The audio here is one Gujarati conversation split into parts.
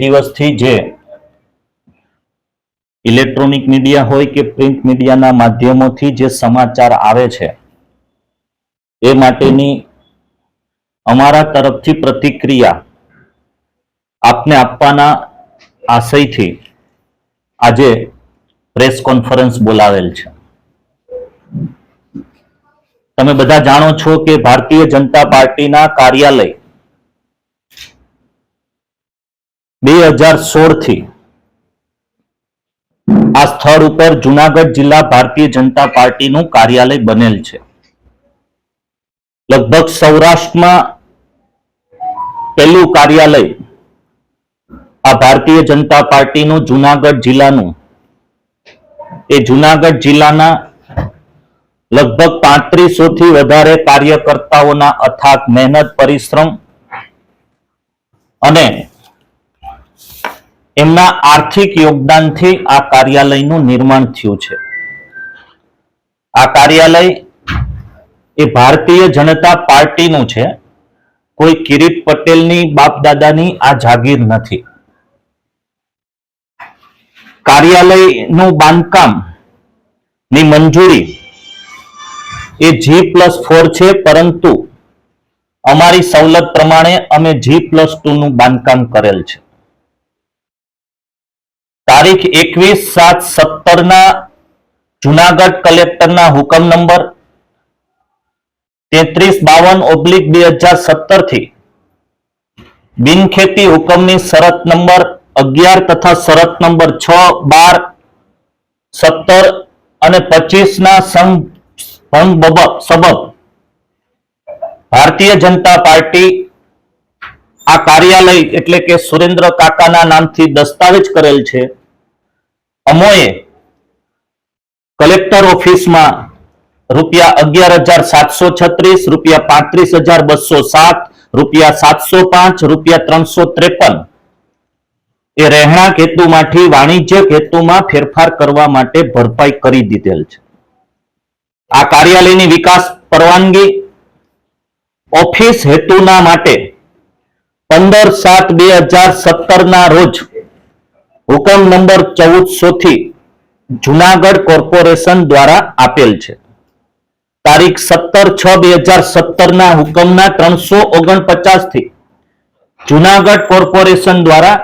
દિવસથી જે ઇલેક્ટ્રોનિક મીડિયા હોય કે પ્રિન્ટ મીડિયાના માધ્યમોથી જે સમાચાર આવે છે, એ માટેની અમારા તરફથી પ્રતિક્રિયા આપને આપવાના આશયથી આજે પ્રેસ કોન્ફરન્સ બોલાવેલ છે. તમે બધા જાણો છો કે ભારતીય જનતા પાર્ટીના કાર્યાલય બે હજાર સોળથી આ સ્થળ ઉપર જુનાગઢ જિલ્લા ભારતીય જનતા પાર્ટીનું કાર્યાલય બનેલ છે. લગભગ સૌરાષ્ટ્રમાં પહેલું કાર્યાલય આ ભારતીય જનતા પાર્ટીનું જુનાગઢ જિલ્લાનું. એ જુનાગઢ જિલ્લાના લગભગ પાંત્રીસો થી વધારે કાર્યકર્તાઓના અથાગ, મહેનત, પરિશ્રમ અને એમના આર્થિક યોગદાનથી આ કાર્યાલયનું નિર્માણ થયું છે. આ કાર્યાલય એ ભારતીય જનતા પાર્ટીનું છે. કોઈ કિરીટ પટેલની બાપ દાદાની આ જાગીર નથી. કાર્યાલયનું બાંધકામની મંજૂરી એ જી પ્લસ ફોર છે, પરંતુ અમારી સવલત પ્રમાણે અમે જી પ્લસ ટુ નું બાંધકામ કરેલ છે. તારીખ એકવીસ સાત સત્તર ના જુનાગઢ કલેક્ટરના હુકમ નંબર તેત્રીસ બાવન ઓબ્લિક બે હજાર સત્તરથી. બિનખેતી હુકમની શરત નંબર અગિયાર તથા શરત નંબર છ બાર સત્તર અને પચીસ ના સંઘ સબબ. ભારતીય જનતા પાર્ટી આ કાર્યાલય એટલે કે સુરેન્દ્ર કાકાના નામથી દસ્તાવેજ કરેલ છે. અમોએ કલેક્ટર ઓફિસમાં રૂપિયા અગિયાર હજાર સાતસો છત્રીસ, રૂપિયા પાંત્રીસ હજાર બસો સાત, રૂપિયા સાતસો પાંચ, રૂપિયા ત્રણસો ત્રેપન. એ રહેણાંક હેતુમાંથી વાણિજ્યક હેતુમાં ફેરફાર કરવા માટે ભરપાઈ કરી દીધેલ છે. આ કાર્યાલયની વિકાસ પરવાનગી ઓફિસ હેતુના માટે પંદર સાત બે હજાર સત્તર ના રોજ હુકમ નંબર ચૌદસો થી જુનાગઢ કોર્પોરેશન દ્વારા આપેલ છે. તારીખ સત્તર છ બે હજાર સત્તર ના હુકમના ત્રણસો ઓગણપચાસથી જુનાગઢ કોર્પોરેશન દ્વારા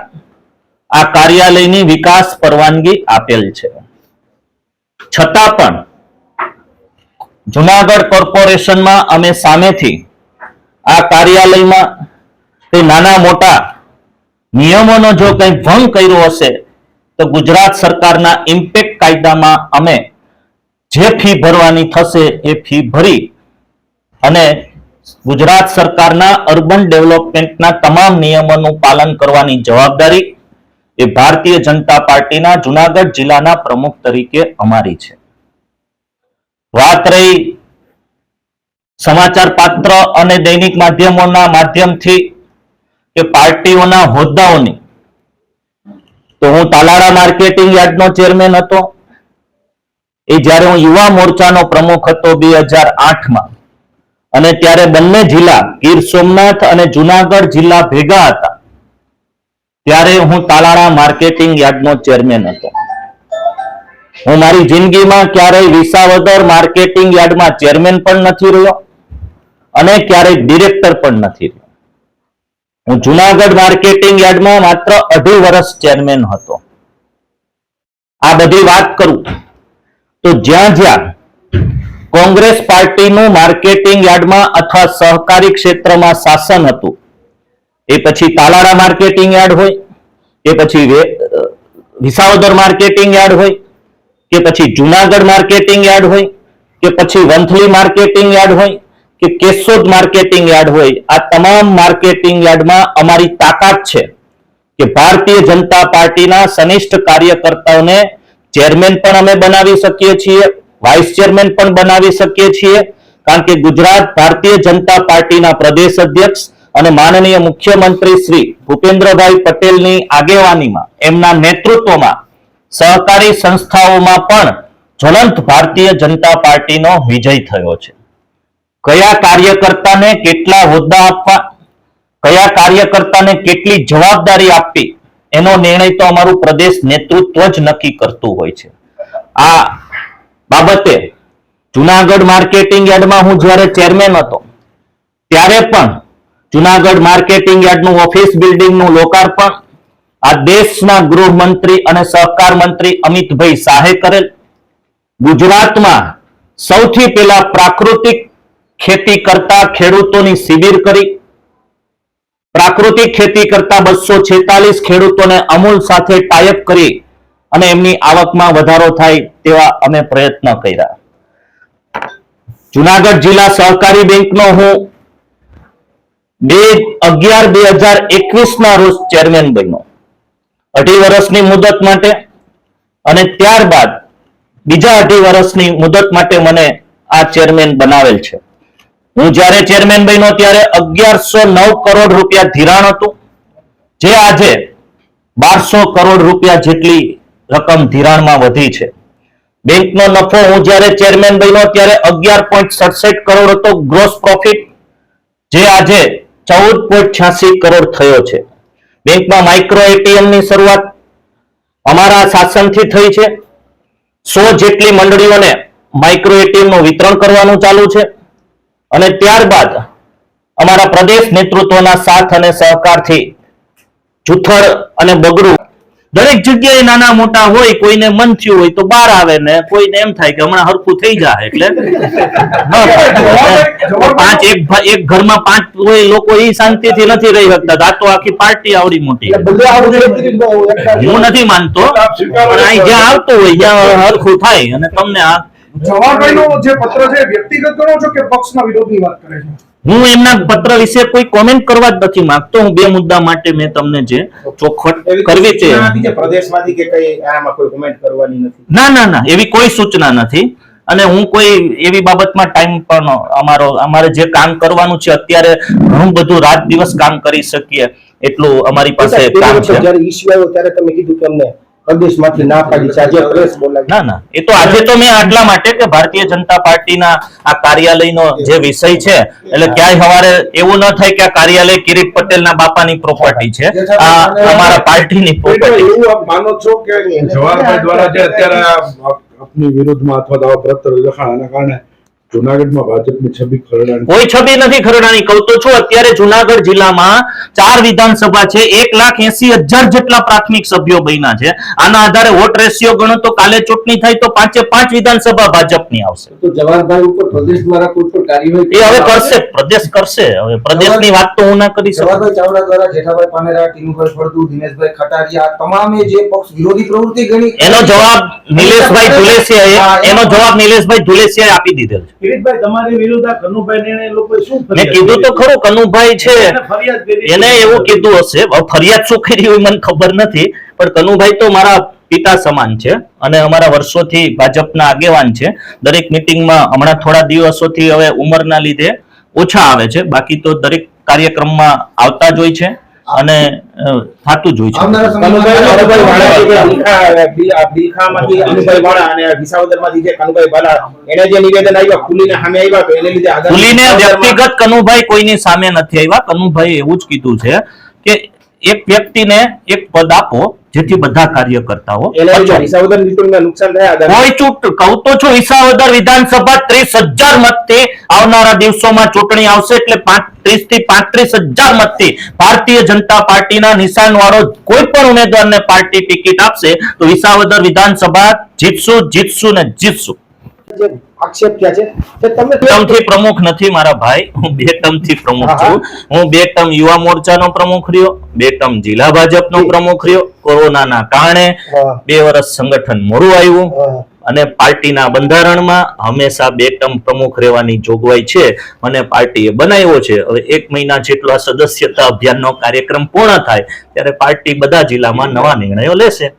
આ કાર્યાલયની વિકાસ પરવાનગી આપેલ છે. છતાં પણ જુનાગઢ કોર્પોરેશનમાં અમે સામેથી આ કાર્યાલયમાં તે નાના મોટા નિયમોનો જો કંઈ ભંગ કર્યો હશે, તો ગુજરાત સરકારના ઇમ્પેક્ટ કાયદામાં અમે જે ફી ભરવાની થશે એ ફી ભરી અને ગુજરાત સરકારના અર્બન ડેવલપમેન્ટના તમામ નિયમોનું પાલન કરવાની જવાબદારી એ ભારતીય જનતા પાર્ટીના જુનાગઢ જિલ્લાના પ્રમુખ તરીકે અમારી છે. વાત રહી સમાચાર પાત્ર અને દૈનિક માધ્યમોના માધ્યમથી કે પાર્ટીઓના હોદ્દાઓની. તો હું તાલાળા માર્કેટિંગ યાર્ડનો ચેરમેન હતો. એ જ્યારે હું યુવા મોરચાનો પ્રમુખ હતો બે હજાર આઠમાં. અને ત્યારે બંને જિલ્લા, ગીર સોમનાથ અને જુનાગઢ જિલ્લા ભેગા હતા. ત્યારે હું તાલાળા માર્કેટિંગ યાર્ડનો ચેરમેન હતો. હું મારી જિંદગીમાં ક્યારેય વિસાવદર માર્કેટિંગ યાર્ડમાં ચેરમેન પણ નથી રહ્યો અને ક્યારેય ડિરેક્ટર પણ નથી રહ્યો. હું જુનાગઢ માર્કેટિંગ યાર્ડમાં માત્ર અઢી વર્ષ ચેરમેન હતો. આ બધી વાત કરું તો જ્યાં જ્યાં કોંગ્રેસ પાર્ટીનું માર્કેટિંગ યાર્ડમાં અથવા સહકારી ક્ષેત્રમાં શાસન હતું, એ પછી તાલાળા માર્કેટિંગ યાર્ડ હોય કે પછી વિસાવદર માર્કેટિંગ યાર્ડ હોય, કે પછી જુનાગઢ માર્કેટિંગ યાર્ડ હોય, કે પછી વંથલી માર્કેટિંગ યાર્ડ હોય કે કેશોદ માર્કેટિંગ યાર્ડ હોય, આ તમામ માર્કેટિંગ યાર્ડમાં અમારી તાકાત છે કે ભારતીય જનતા પાર્ટીના સનિષ્ઠ કાર્યકર્તાઓને ચેરમેન પણ અમે બનાવી શકીએ છીએ, વાઇસ ચેરમેન પણ બનાવી શકીએ છીએ, કારણ કે ગુજરાત ભારતીય જનતા પાર્ટીના પ્રદેશ અધ્યક્ષ અને માનનીય મુખ્યમંત્રી શ્રી ભૂપેન્દ્રભાઈ પટેલની આગેવાનીમાં, એમના નેતૃત્વમાં, સહકારી સંસ્થાઓમાં પણ જ્વલંત ભારતીય જનતા પાર્ટીનો વિજય થયો છે. કયા કાર્યકર્તાને કેટલા હોદ્દા આપવા, કયા કાર્યકર્તાને કેટલી જવાબદારી આપવી, એનો નિર્ણય તો અમારું પ્રદેશ નેતૃત્વ જ નક્કી કરતું હોય છે. આ બાબતે જુનાગઢ માર્કેટિંગ યાર્ડમાં હું જ્યારે ચેરમેન હતો, ત્યારે પણ જુનાગઢ માર્કેટિંગ યાર્ડનું ઓફિસ બિલ્ડિંગનું લોકાર્પણ, આ દેશના ગૃહમંત્રી અને સહકાર મંત્રી અમિતભાઈ શાહે કરેલ. ગુજરાતમાં સૌથી પહેલા પ્રાકૃતિક ખેતી કરતા ખેડૂતોની શિબિર કરી. પ્રાકૃતિક ખેતી કરતા બસો છેતાલીસ ખેડૂતોને અમૂલ સાથે ટાઈપ કરી અને એમની આવકમાં વધારો થાય તેવા અમે પ્રયત્ન કર્યા. જુનાગઢ જિલ્લા સહકારી બેંકનો હું બે અગિયાર બે હજાર એકવીસના રોજ ચેરમેન બન્યો. અઢી વર્ષની મુદત માટે અને ત્યારબાદ બીજા અઢી વર્ષની મુદત માટે મને આ ચેરમેન બનાવેલ છે. હું જ્યારે ચેરમેન બન્યો ત્યારે અગિયારસો નવ કરોડ રૂપિયા ધિરાણ હતું. જે આજે બારસો કરોડ રૂપિયા જેટલી રકમ ધિરાણમાં વધી છે. બેંકનો નફો હું જ્યારે ચેરમેન બન્યો ત્યારે અગિયાર પોઈન્ટ સડસઠ કરોડ હતો ગ્રોસ પ્રોફિટ જે આજે ચૌદ પોઈન્ટ છ્યાસી કરોડ થયો છે. બેંકમાં માઇક્રો એટીએમની શરૂઆત અમારા શાસનથી થઈ છે. સો જેટલી મંડળીઓને માઇક્રો એટીએમનું વિતરણ કરવાનું ચાલુ છે. અને ત્યારબાદ અમારા પ્રદેશ નેતૃત્વના સાથ અને સહકારથી જુથળ અને બગડું. દરેક જગ્યાએ નાના મોટા હોય કોઈને મન થયું હોય તો બહાર આવે ને કોઈને એમ થાય કે હમણાં હરખું થઈ જાય એટલે. પાંચ એક એક ઘરમાં પાંચ હોય લોકો એ શાંતિથી નથી રહી શકતા. આ તો આખી પાર્ટી આવડી મોટી. હું નથી માનતો. પણ અહીં જ્યાં આવતું હોય જ્યાં હરખું થાય. અને તમને આ જવાહરભાઈનો જે પત્ર છે વ્યક્તિગત ગણો છો કે પક્ષના વિરોધની વાત કરે છે? હું એમના પત્ર વિશે કોઈ કોમેન્ટ કરવા જ નથી માંગતો. હું બે મુદ્દા માટે મેં તમને જે ચોખવટ કરવી છે પ્રદેશમાંથી કે કઈ આમાં કોઈ કોમેન્ટ કરવાની નથી? ના ના ના. એવી કોઈ સૂચના નથી. અને હું કોઈ એવી બાબતમાં ટાઈમ પણ અમારો અમારે જે કામ કરવાનું છે અત્યારે ઘણું બધું રાત દિવસ કામ કરી શકીએ એટલું અમારી પાસે કામ છે. જ્યારે issue આવ્યો ત્યારે તમે કીધું કે અમને પ્રદેશમાંથી ના પાડી છે. આજે પ્રેસ બોલાવી. ના ના. એ તો આજે તો મેં આટલા માટે કે ભારતીય જનતા પાર્ટીના આ કાર્યાલયનો જે વિષય છે એટલે ક્યાંય સવારે એવું ન થાય કે આ કાર્યાલય કિરીટ પટેલના બાપાની પ્રોપર્ટી છે. આ અમારા પાર્ટીની પ્રોપર્ટી એવું આપ માનો છો કે જવાહરભાઈ દ્વારા જે અત્યારે આપની વિરુદ્ધમાં અથવા તો લખાણ એના કારણે જુનાગઢમાં ભાજપની છબી ખરડાની કોઈ છબી નથી ખરડાની. કહું તો છું અત્યારે જુનાગઢ જિલ્લામાં ચાર વિધાનસભા છે એક લાખ એસી હજાર જેટલા પ્રાથમિક સભ્યો બન્યા છે. આના આધારે વોટ રેશિયો ગણો તો કાલે ચૂંટણી થાય તો પાંચે પાંચ વિધાનસભા ભાજપની આવશે. તો જવાહરભાઈ ઉપર પ્રદેશ દ્વારા કોઈ પણ કાર્યવાહી એ હવે કરશે? પ્રદેશ કરશે. હવે પ્રદેશની વાત તો હું ના કરી શકું. જવાહરભાઈ ચાવડા દ્વારા જેઠાભાઈ પાનેરા ટીનુભાઈ ફળદુ દિનેશભાઈ ખટારિયા તમામે જે પક્ષ વિરોધી પ્રવૃત્તિ ગણી એનો જવાબ નિલેશભાઈ ધુલેસિયાએ એનો જવાબ નિલેશભાઈ ધુલેસિયાએ આપી દીધેલ છે. કિરીટભાઈ તમારી વિરુદ્ધ આ કનુભાઈ લોકોએ શું મેં કીધું તો ખરું કનુભાઈ છે. એને એવું કીધું હશે. ફરિયાદ શું કરી હોય મને ખબર નથી પણ કનુભાઈ તો મારા પિતા સમાન છે અને અમારા વર્ષોથી ભાજપના આગેવાન છે. દરેક મિટિંગમાં હમણાં થોડા દિવસોથી હવે ઉંમરના લીધે ઓછા આવે છે. બાકી તો દરેક કાર્યક્રમમાં આવતા જ હોય છે. અને થતું જ હોય છે. વ્યક્તિગત કનુભાઈ કોઈની સામે નથી આવ્યા કનુભાઈ એવું જ કીધું છે કે એક વ્યક્તિને એક પદ આપો જેથી બધા કાર્યકર્તાઓ કોઈ ચૂંટ કહું તો છું ઈસાવદર વિધાનસભા ત્રીસ હજાર મતથી આવનારા દિવસોમાં ચૂંટણી આવશે એટલે ત્રીસથી પાંત્રીસ હજાર મતથી ભારતીય જનતા પાર્ટીના નિશાન વાળો કોઈ પણ ઉમેદવારને પાર્ટી ટિકિટ આપશે તો ઈસાવદર વિધાનસભા જીતશું જીતશું ને જીતશું. આક્ષેપ થયા છે. તે તમે ટર્મથી પ્રમુખ નથી મારા ભાઈ. હું બે ટર્મથી પ્રમુખ છું. હું બે ટર્મ યુવા મોરચાનો પ્રમુખ રહ્યો બે ટર્મ જિલ્લા ભાજપનો પ્રમુખ રહ્યો. કોરોનાના કારણે બે વર્ષ સંગઠન મોડું આવ્યું. અને પાર્ટીના બંધારણમાં હંમેશા બે ટર્મ પ્રમુખ રહેવાની જોગવાઈ છે અને પાર્ટીએ બનાવ્યો છે. હવે એક મહિના જેટલો આ સદસ્યતા અભિયાનનો કાર્યક્રમ પૂર્ણ થાય ત્યારે પાર્ટી બધા જિલ્લામાં નવા નિર્ણયો લેશે.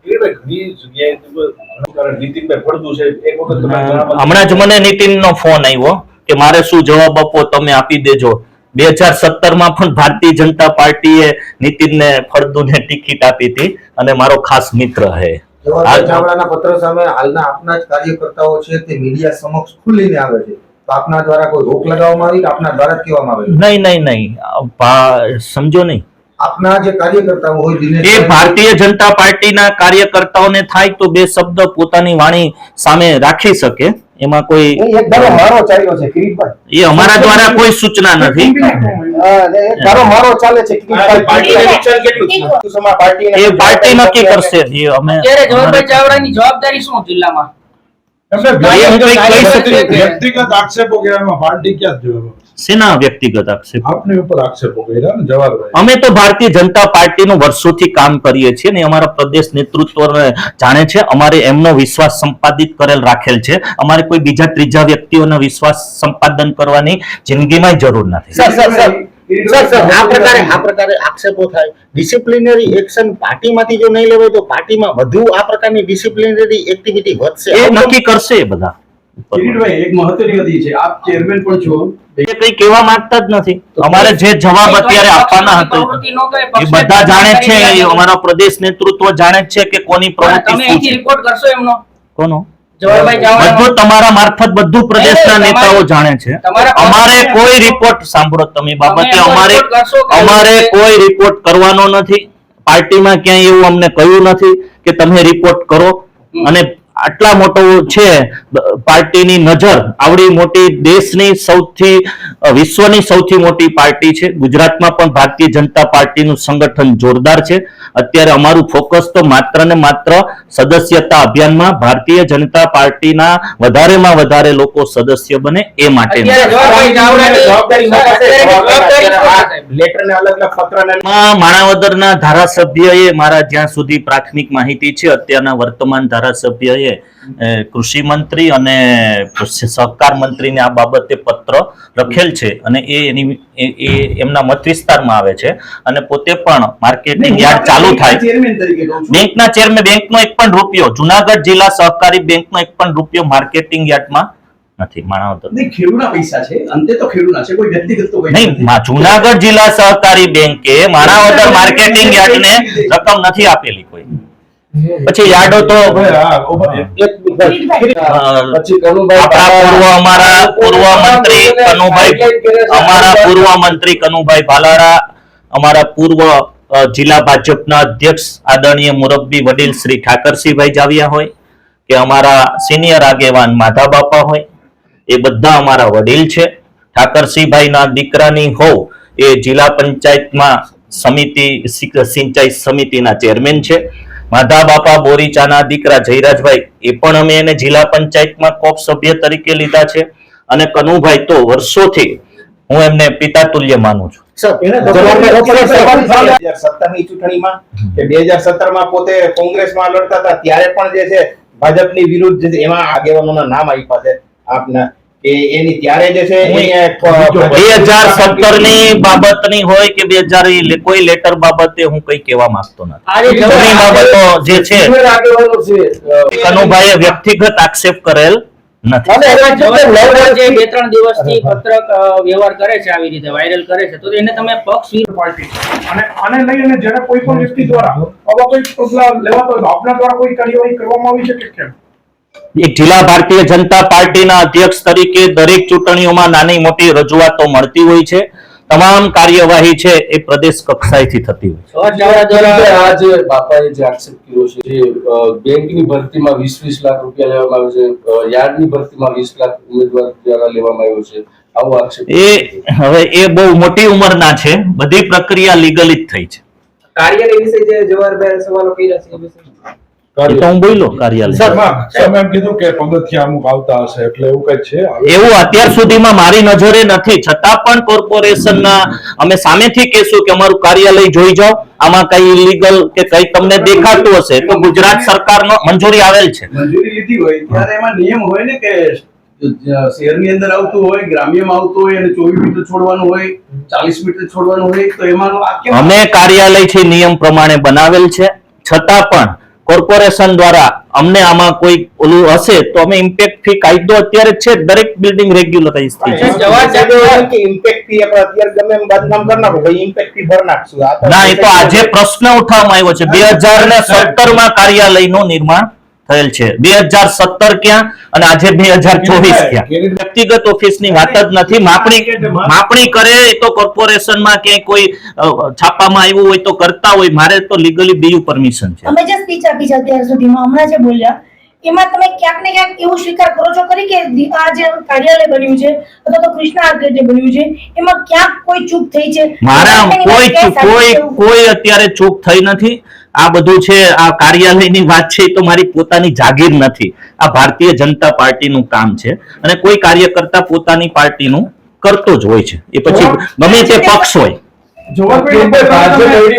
હમણાં જ મને નીતિનનો ફોન આવ્યો કે મારે શું જવાબ આપવો તમે આપી દેજો. બે હજાર સત્તરમાં પણ ભારતીય જનતા પાર્ટીએ નીતિનને ફળદુને ટિકિટ આપી હતી અને મારો ખાસ મિત્ર હે. ચાવડાના પત્ર સામે હાલના આપના જ કાર્યકર્તાઓ છે તે મીડિયા સમક્ષ ખુલીને આવે છે. આપના દ્વારા કોઈ રોક લગાવવામાં આવી કે આપના દ્વારા જ કહેવામાં આવે નહીં નહીં નહીં. સમજો નહીં. આપના જે કાર્યકર્તાઓ હોય દિનેશ એ ભારતીય જનતા પાર્ટીના કાર્યકર્તાઓને થાય તો બે શબ્દ પોતાની વાણી સામે રાખી શકે. એમાં કોઈ એક ધારો મારો ચાલ્યો છે કિરીટભાઈ. એ અમારા દ્વારા કોઈ સૂચના નથી. ધારો મારો ચાલે છે કિરીટભાઈ? એ પાર્ટી નક્કી કરશે. એ અમે અત્યારે જવાહરભાઈ ચાવડાની જવાબદારી શું જિલ્લામાં. વ્યક્તિગત આક્ષેપો કર્યા પાર્ટી ક્યાં જ જવાબ શેના વ્યક્તિગત આક્ષેપ. આપની ઉપર આક્ષેપો કર્યા ને જવાહરભાઈ અમે તો ભારતીય જનતા પાર્ટીનું વર્ષોથી કામ કરીએ છીએ ને અમારા પ્રદેશ નેતૃત્વ જાણે છે અમારે એમનો વિશ્વાસ સંપાદિત કરેલ રાખેલ છે. અમારે કોઈ બીજા ત્રીજા વ્યક્તિઓનો વિશ્વાસ સંપાદન કરવાની જિંદગીમાં જરૂર નથી. Sir sir sir. Sir sir આ પ્રકારે આ પ્રકારે આક્ષેપો થાય. ડિસિપ્લિનરી એક્શન પાર્ટીમાંથી જો નહીં લેવાય તો પાર્ટીમાં વધુ આ પ્રકારની ડિસિપ્લિનરી એક્ટિવિટી વધશે. એ નક્કી કરશે બધા. કિરીટભાઈ એક મહત્વની વાત છે. આપ ચેરમેન પણ છો. કઈ કહેવા માંગતા જ નથી. અમારે જે જવાબ અત્યારે આપવાના હતા પ્રવૃત્તિ ન કરે, એ બધા જાણે છે અમારા પ્રદેશ નેતૃત્વ જાણે છે કે કોની પ્રવૃત્તિ તમે અહીંથી રિપોર્ટ કરશો એમનો? કોનો? બધું તમારા મારફત બધું પ્રદેશના નેતાઓ જાણે છે. અમારે કોઈ રિપોર્ટ સાંભળો તમે બાબતે અમારે અમારે કોઈ રિપોર્ટ કરવાનો નથી. પાર્ટીમાં ક્યાંય એવું અમને કહ્યું નથી કે તમે રિપોર્ટ કરો. અને આટલા મોટો છે પાર્ટીની નજર આવડી મોટી દેશની સૌથી વિશ્વની સૌથી મોટી પાર્ટી છે. ગુજરાતમાં પણ ભારતીય જનતા પાર્ટીનું સંગઠન જોરદાર છે. અત્યારે અમારું ફોકસ તો માત્ર ને માત્ર સદસ્યતા અભિયાનમાં ભારતીય જનતા પાર્ટીના વધારેમાં વધારે લોકો સદસ્ય બને એ માટે માણાવદરના ધારાસભ્યએ મારા જ્યાં સુધી પ્રાથમિક માહિતી છે અત્યારના વર્તમાન ધારાસભ્યએ અ, કૃષિ મંત્રી અને સહકાર મંત્રીને આ બાબતે પત્ર લખેલ છે અને એ એની એ એમના મત વિસ્તારમાં આવે છે. અને પોતે પણ માર્કેટિંગ યાર્ડ ચાલુ થાય. છું. બેંકના ચેરમેન બેંકનો એક પણ રૂપિયો જુનાગઢ જિલ્લા સહકારી બેંકનો એક પણ રૂપિયો માર્કેટિંગ યાર્ડમાં નથી. માણાવદર નહીં ખેડૂના પૈસા છે. અંતે તો ખેડૂના છે. કોઈ વ્યક્તિગત તો નહીં જુનાગઢ જિલ્લા સહકારી બેંકે માણાવદર માર્કેટિંગ યાર્ડને રકમ નથી આપેલી કોઈ. પછી યાર્ડો તો ભાઈ, હા, ઊભા રહો. અ, પછી કનુભાઈ પૂર્વ અમારા પૂર્વ મંત્રી કનુભાઈ અમારા પૂર્વ મંત્રી કનુભાઈ ભાલારા અમારા પૂર્વ જિલ્લા ભાજપના અધ્યક્ષ આદરણીય મુરબ્બી વડીલ શ્રી ઠાકરસિંહભાઈ જાવિયા હોય કે અમારા સિનિયર આગેવાન માધા બાપા હોય એ બધા અમારા વડીલ છે. ઠાકરસિંહભાઈના દીકરાની હોવ એ જિલ્લા પંચાયતમાં સમિતિ સિંચાઈ સમિતિના ચેરમેન છે. માધા બાપા બોરીચાના દીકરા જયરાજભાઈ એ પણ અમે એને જિલ્લા પંચાયતમાં કોપ સભ્ય તરીકે લીધા છે. અને કનુભાઈ તો વર્ષોથી હું એમને પિતા તુલ્ય માનું છું. સર એને જવાબદારી ઓપરેશન સવાલ થાય. 2017 ની ચૂંટણીમાં કે 2017 માં પોતે કોંગ્રેસમાં લડતા હતા ત્યારે પણ જે છે ભાજપની વિરુદ્ધ એમાં આગેવાનોના નામ આપ્યા છે. આપના એની ત્યારે જે છે હું- એને પ- બે હજાર સત્તરની બાબતની હોય કે બે હજાર કોઈ લેટર બાબતે હું કઈ કહેવા માંગતો નથી. ઘણી બાબતો જે છે સિનિયર આગેવાનો છે અ, કનુભાઈએ વ્યક્તિગત આક્ષેપ કરેલ નથી. બે ત્રણ દિવસથી પત્રક અ, વ્યવહાર કરે છે આવી રીતે વાયરલ કરે છે. તો એને તમે પક્ષ અને આને લઈને જ્યારે કોઈ પણ વ્યક્તિ દ્વારા આવા કોઈ પગલા તો આપના દ્વારા કોઈ કાર્યવાહી કરવામાં આવી છે? કે કેમ એક જિલ્લા ભારતીય જનતા પાર્ટીના અધ્યક્ષ તરીકે દરેક ચૂંટણીઓમાં નાની મોટી રજૂઆતો મળતી હોય છે. તમામ કાર્યવાહી છે એ પ્રદેશ કક્ષાએથી થતી હોય છે. જવાહર ચાવડા દ્વારા આ જે બાપાએ જે આક્ષેપ કર્યો છે જે બેંકની ભરતીમાં વીસ વીસ લાખ રૂપિયા લેવામાં આવ્યો છે યાર્ડની ભરતીમાં વીસ લાખ ઉમેદવાર દ્વારા લેવામાં આવ્યો છે. આવો આક્ષેપ એ હવે એ બહુ મોટી ઉંમરના છે. બધી પ્રક્રિયા લીગલી જ થઈ છે. કાર્યાલય વિશે જે જવાહરભાઈ સવાલો કર્યા છે એ તો હું બોલ્યો કાર્યાલય. તમે એમ કીધું કે પગથિયા અમુક આવતા હશે એટલે એવું કઈ છે? એવું અત્યાર સુધીમાં મારી નજરે નથી. છતાં પણ કોર્પોરેશનના અમે સામેથી કહેશું કે અમારું કાર્યાલય જોઈ જાઓ. આમાં કઈ ઇલીગલ કે કઈ તમને દેખાતું હશે તો ગુજરાત સરકારનો મંજૂરી આવેલ છે. મંજૂરી લીધી હોય. ત્યારે એમાં નિયમ હોય ને કે શહેરની અંદર આવતું હોય ગ્રામ્યમાં આવતું હોય અને ચોવીસ મીટર છોડવાનું હોય ચાલીસ મીટર છોડવાનું હોય તો એમાં અમે કાર્યાલય છે નિયમ પ્રમાણે બનાવેલ છે. છતાં પણ કોર્પોરેશન દ્વારા અમને આમાં કોઈ ઓલું હશે તો અમે ઇમ્પેક્ટ ફી કાયદો અત્યારે છે દરેક બિલ્ડિંગ રેગ્યુલરાઇઝ થઈ છે કે ઇમ્પેક્ટ ફી અત્યારે ગમે એમ બદનામ કરી નાખો ભાઈ ઇમ્પેક્ટ ફી ભર નાખશું. ના એ તો આજે પ્રશ્ન ઉઠાવવામાં આવ્યો છે. બે હજાર ને સત્તરમાં કાર્યાલયનું નિર્માણ થયેલ છે. બે હજાર સત્તર ક્યાં અને આજે બે હજાર ચોવીસ ક્યાં? વ્યક્તિગત ઓફિસની વાત જ નથી. માપણી માપણી કરે તો કોર્પોરેશનમાં ક્યાંય કોઈ છાપામાં આવ્યું હોય તો કરતા હોય. મારે તો લીગલી બીયુ પરમિશન છે. અમે જે સ્પીચ આપી છે અત્યાર સુધીમાં. હમણાં જે બોલ્યા એમાં તમે ક્યાંક ને ક્યાંક એવું સ્વીકાર કરો છો ખરી કે આ જે કાર્યાલય બન્યું છે અથવા તો કૃષ્ણા જે બન્યું છે એમાં ક્યાંક કોઈ ચૂક થઈ છે? મારા કોઈ કોઈ કોઈ અત્યારે ચૂક થઈ નથી. આ બધું છે આ કાર્યાલયની વાત છે એ તો મારી પોતાની જાગીર નથી. આ ભારતીય જનતા પાર્ટીનું કામ છે અને કોઈ કાર્યકર્તા પોતાની પાર્ટીનું કરતો જ હોય છે. એ પછી ગમે તે પક્ષ હોય.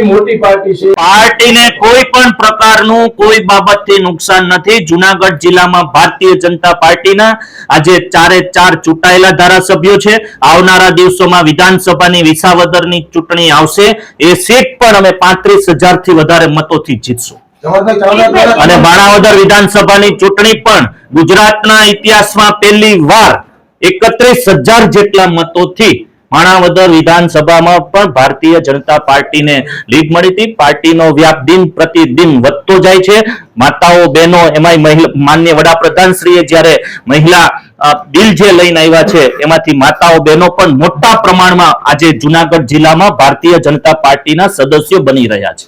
મોટી પાર્ટી છે. પાર્ટીને કોઈ પણ પ્રકારનું કોઈ બાબતથી નુકસાન નથી. જુનાગઢ જિલ્લામાં ભારતીય જનતા પાર્ટીના આજે ચારે ચાર ચૂંટાયેલા ધારાસભ્યો છે. આવનારા દિવસોમાં વિધાનસભાની વિસાવદરની ચૂંટણી આવશે. એ સીટ પણ અમે પાંત્રીસથી વધારે મતોથી જીતશું. જવાહરભાઈ ચાવડા દ્વારા અને માણાવદર વિધાનસભાની ચૂંટણી પણ ગુજરાતના ઇતિહાસમાં પહેલી વાર એકત્રીસ હજાર જેટલા મતોથી માણાવદર વિધાનસભામાં પણ ભારતીય જનતા પાર્ટીને લીડ મળી હતી. પાર્ટીનો વ્યાપ દિન પ્રતિદિન વધતો જાય છે. માતાઓ બહેનો એમાંય મહિલા માન્ય વડાપ્રધાન શ્રીએ જ્યારે મહિલા બિલ જે લઈને આવ્યા છે એમાંથી માતાઓ બહેનો પણ મોટા પ્રમાણમાં આજે જુનાગઢ જિલ્લામાં ભારતીય જનતા પાર્ટીના સદસ્યો બની રહ્યા છે.